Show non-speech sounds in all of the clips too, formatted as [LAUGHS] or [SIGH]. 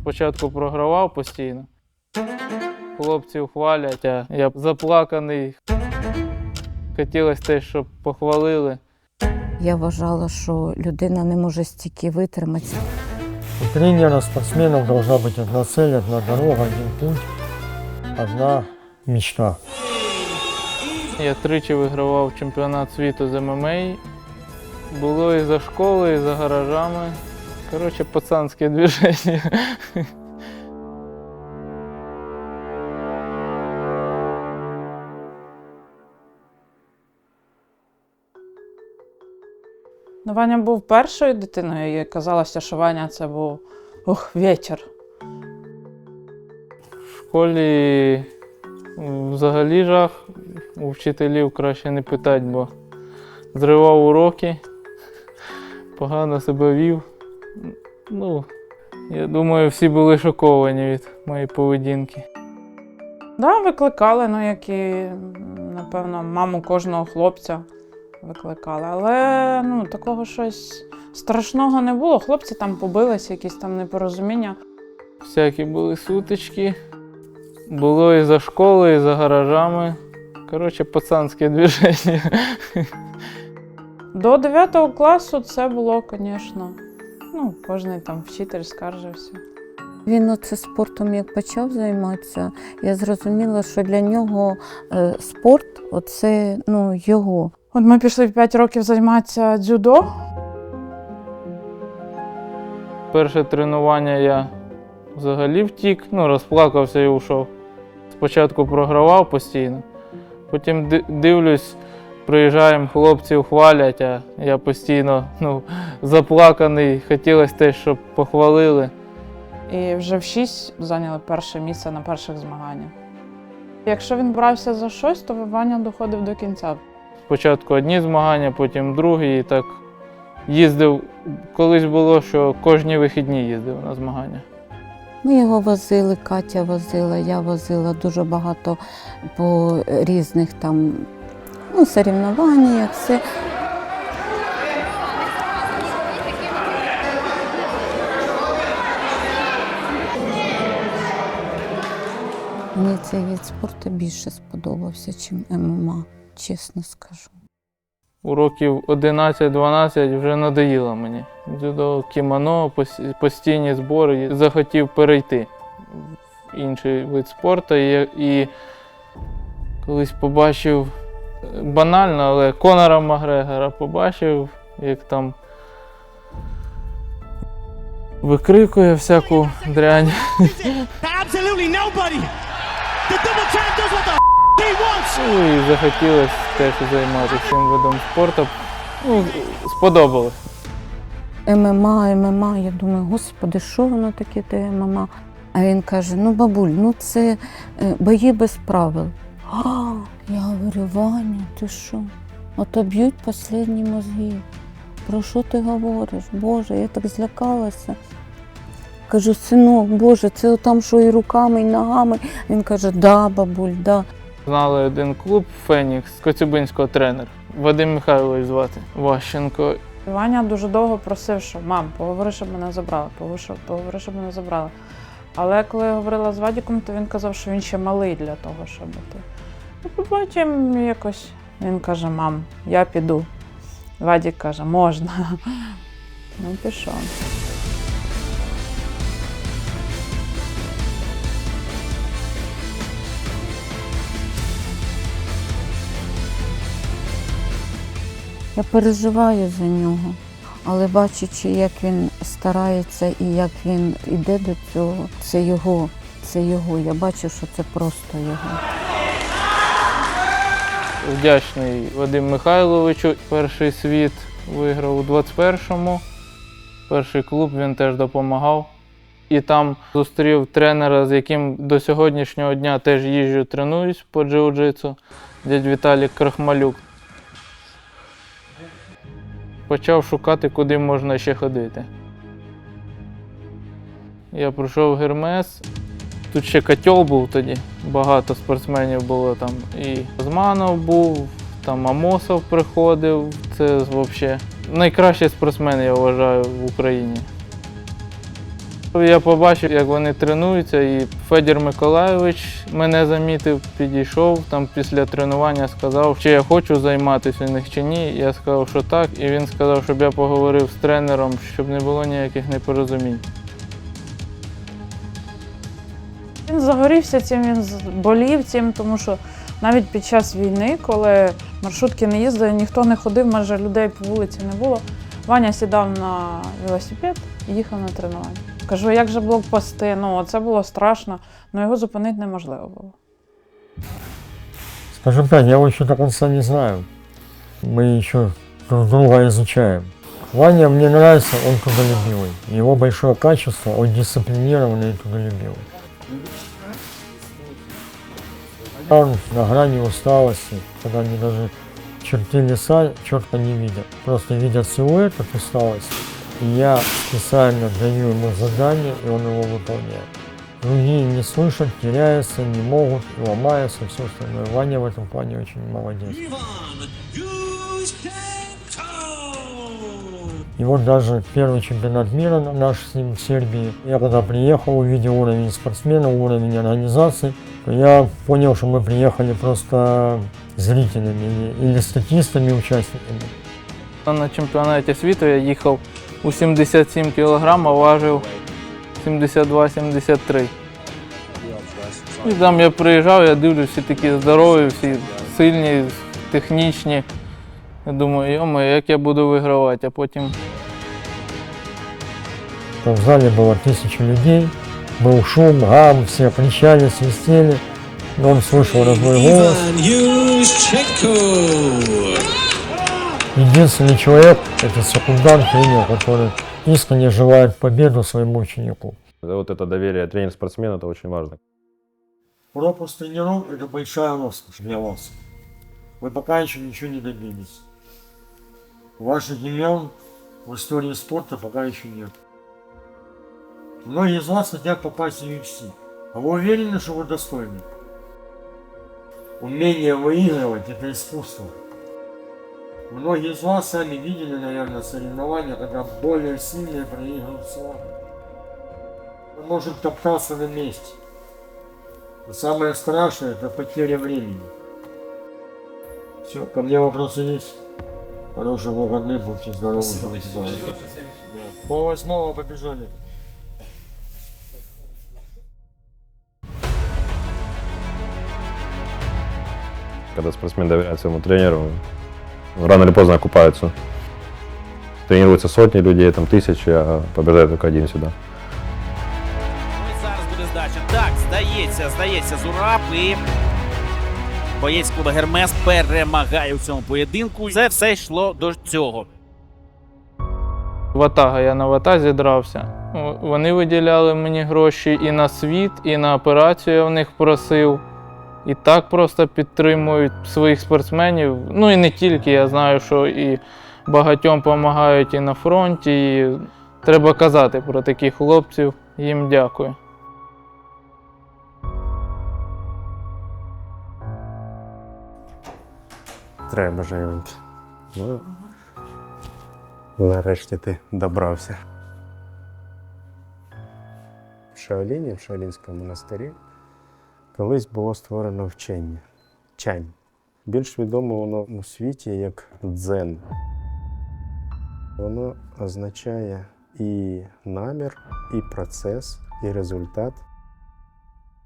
Спочатку програвав постійно. Хлопці хвалять, а я заплаканий. Хотілося теж, щоб похвалили. Я вважала, що людина не може стільки витримати. У тренера, спортсменов должна быть одна цель, одна дорога, один путь, одна мечта. Я тричі вигравав чемпіонат світу з ММА. Було і за школою, і за гаражами. Коротше, пацанське движення. Ну, Ваня був першою дитиною, і казалося, що Ваня це був ух, вечір. В школі взагалі жах. У вчителів краще не питати, бо зривав уроки, погано себе вів. Ну, я думаю, всі були шоковані від моєї поведінки. Да, викликали, ну як і, напевно, маму кожного хлопця викликали. Але ну, такого щось страшного не було. Хлопці там побилися, якісь там непорозуміння. Всякі були сутички. Було і за школою, і за гаражами. Коротше, пацанське движення. [LAUGHS] До 9 класу це було, звісно. Ну, кожен там вчитель скаржився. Він оце спортом як почав займатися, я зрозуміла, що для нього е, спорт оце ну, його. От ми пішли в 5 років займатися дзюдо. Перше тренування я взагалі втік, ну, розплакався і ушов. Спочатку програвав постійно, потім дивлюсь, приїжджаємо, хлопців хвалять, а я постійно ну, заплаканий. Хотілося теж, щоб похвалили. І вже в 6 зайняли перше місце на перших змаганнях. Якщо він брався за щось, то Ваня доходив до кінця. Спочатку одні змагання, потім другі, і так їздив. Колись було, що кожні вихідні їздив на змагання. Ми його возили, Катя возила, я возила дуже багато по різних там ну, соревнованнях, все. Мені цей від спорту більше сподобався, ніж ММА, чесно скажу. У років 11-12 вже надоїло мені. Дзюдо, кімоно, постійні збори. Захотів перейти в інший вид спорту. І, і колись побачив банально, але Конора Макгрегора побачив, як там викрикує всяку дрянь. Ну і захотілося теж займатися цим видом спорту. Ну, сподобалось. ММА, ММА. Я думаю, господи, що воно таке те ММА? А він каже: ну, бабуль, ну це е, бої без правил. Говорю, Ваня, ти що? Ото б'ють останні мозги. Про що ти говориш? Боже, я так злякалася. Кажу, синок, Боже, це там що і руками, і ногами. Він каже, да, бабуль, да. Знали один клуб Фенікс Коцюбинського тренер. Вадим Михайлович звати Ващенко. Ваня дуже довго просив, що мам, поговори, щоб мене забрали, поговори, щоб- поговори, щоб мене забрали. Але коли я говорила з Вадіком, то він казав, що він ще малий для того, щоб ти. Ну, потім якось він каже: мам, я піду. Вадік каже, можна. Ну, пішов. Я переживаю за нього, але бачачи, як він старається і як він іде до цього, це його, це його. Я бачу, що це просто його. Вдячний Вадим Михайловичу. Перший світ виграв у 21-му. Перший клуб він теж допомагав. І там зустрів тренера, з яким до сьогоднішнього дня теж їжджу, тренуюсь по джиу-джитсу, дядь Віталій Крахмалюк. Почав шукати, куди можна ще ходити. Я пройшов Гермес. Тут ще котел був тоді. Багато спортсменів було там. І Зманов був, там Амосов приходив. Це взагалі найкращий спортсмен, я вважаю, в Україні. Я побачив, як вони тренуються, і Федір Миколайович мене замітив, підійшов там після тренування, сказав, чи я хочу займатися у них чи ні. Я сказав, що так, і він сказав, щоб я поговорив з тренером, щоб не було ніяких непорозумінь. Він загорівся цим, він з- болів цим, тому що навіть під час війни, коли маршрутки не їздили, ніхто не ходив, майже людей по вулиці не було. Ваня сідав на велосипед і їхав на тренування. Кажу, як же блокпости? Ну, це було страшно, але його зупинити неможливо було. Скажем так, я его еще до конца не знаю. Мы еще друг друга изучаем. Ваня мне нравится, он трудолюбивый. Его большое качество, он дисциплинированный и трудолюбивый. Он на грани усталости, когда они даже черты леса четко не видят. Просто видят силуэт от усталости. И я специально даю ему задание, и он его выполняет. Другие не слышат, теряются, не могут, ломаются, все остальное. Ваня в этом плане очень молодец. И вот даже первый чемпионат мира наш с ним в Сербии, я когда приехал, увидел уровень спортсменов, уровень организации, я понял, что мы приехали просто зрителями или статистами, участниками. На чемпіонаті світу я їхав у 77 кг, а важив 72-73. І там я приїжджав, я дивлюсь, всі такі здорові, всі сильні, технічні. Я думаю, йомо, як я буду вигравати, а потім Там в зале было тысяча людей, был шум, гам, все кричали, свистели. Но он слышал родной голос. Единственный человек, это секундант тренер, который искренне желает победу своему ученику. Вот это доверие тренер-спортсмен, это очень важно. Пропуск тренеров – это большая роскошь для вас. Вы пока еще ничего не добились. Ваших имен в истории спорта пока еще нет. Многие из вас хотят попасть в UFC. А вы уверены, что вы достойны? Умение выигрывать – это искусство. Многие из вас сами видели, наверное, соревнования, когда более сильные проигрывают слабые. Мы можем топтаться на месте. Но самое страшное это потеря времени. Все, ко мне вопросы есть. Хороших выходных, будьте здоровы. Да. По восьмого побежали. Когда спортсмен доверяет своему тренеру, рано или поздно окупаются. Тренируются сотни людей, там тысячи, а побеждает только один сюда. Ось зараз буде здача. Так, здається, здається, Зураб і боєць клубу Гермес перемагає у цьому поєдинку. Це все йшло до цього. ватага, я на ватазі дрався. Вони виділяли мені гроші і на світ, і на операцію я в них просив. І так просто підтримують своїх спортсменів. Ну і не тільки, я знаю, що і багатьом допомагають і на фронті. І треба казати про таких хлопців. Їм дякую. Треба бажаю. Ну, нарешті ти добрався. В Шаоліні, в Шаолінському монастирі, колись було створено вчення чань. Більш відомо воно у світі як дзен. Воно означає і намір, і процес, і результат.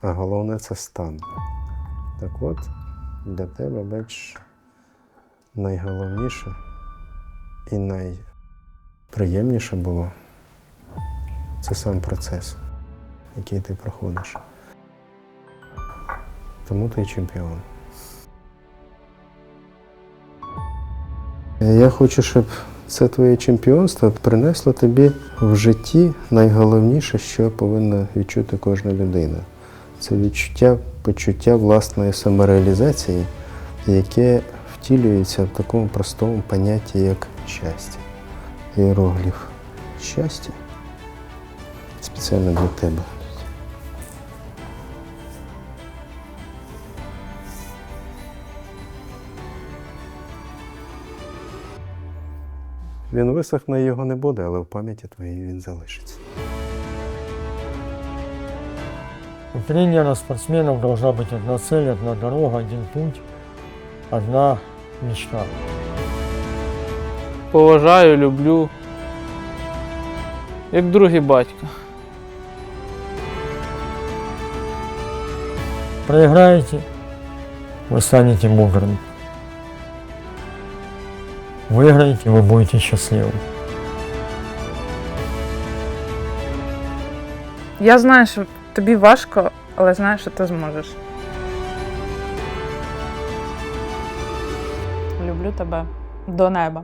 А головне це стан. Так от, для тебе, бачиш, найголовніше і найприємніше було це сам процес, який ти проходиш. Тому ти чемпіон. Я хочу, щоб це твоє чемпіонство принесло тобі в житті найголовніше, що повинна відчути кожна людина. Це відчуття, почуття власної самореалізації, яке втілюється в такому простому понятті, як щастя. Іерогліф щастя спеціально для тебе. Він висохне, його не буде, але в пам'яті твоїй він залишиться. У тренера, спортсменов должна быть одна цель, одна дорога, один путь, одна мечта. Поважаю, люблю. Як другий батько. Проиграете, вы станете бугром. Выиграете, вы будете счастливы. Я знаю, що тобі важко, але знаю, що ти зможеш. Люблю тебе до неба.